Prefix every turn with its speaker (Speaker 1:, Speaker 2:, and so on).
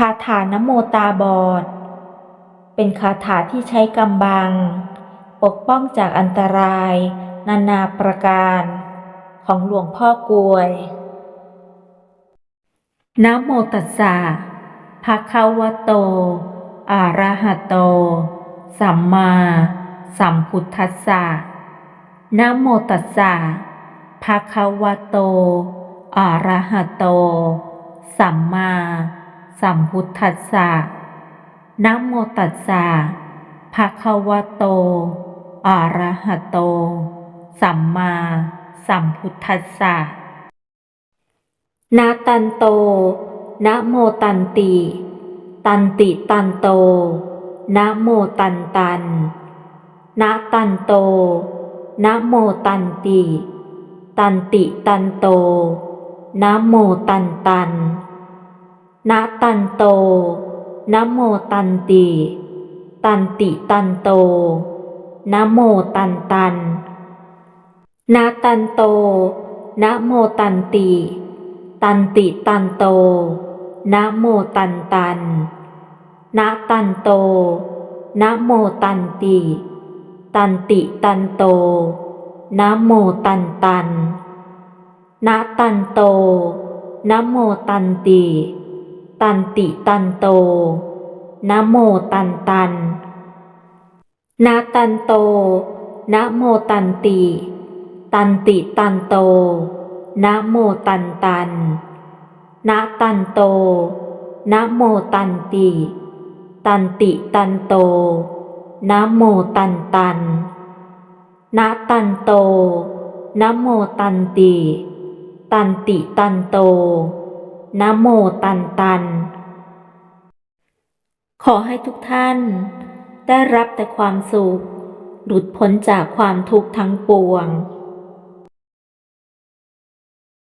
Speaker 1: คาถานโมตาบอด เป็นคาถาที่ใช้กำบัง ปกป้องจากอันตราย นานาประการ ของหลวงพ่อกลวย นะโมตัสสะภะคะวะโต อะระหะโต สัมมาสัมพุทธัสสะนะโมตัสสะภะคะวะโต อะระหะโต สัมมา สัมพุทธัสสะนะโมตัสสะภะคะวะโต อะระหะโต สัมมาสัมพุทธัสสะนาตันโต นะโมตันติ ตันติตันโต นะโมตันตัน นะตันโต นะโมตันติ ตันติตันโต นะโมตันตัน นะตันโตนะโมตันติ ตันติตันโตนะโมตันตันนะตันโตนะโมตันติ ตันติตันโตนะโมตันตันนะตันโตนะโมตันติ ตันติตันโตนะโมตันตันนะตันโตนะโมตันติ ตันติตันโตนะโมตันตันนะตันโตนะโมตันติ ตันติตันโตนะโมตันตันนะตันโตนะโมตันติ ตันติตันโตนะโมตันตันนะตันโตนะโมตันติ ตันติตันโต นะโมตันตัน ขอให้ทุกท่าน ได้รับแต่ความสุข หลุดพ้นจากความทุกข์ทั้งปวง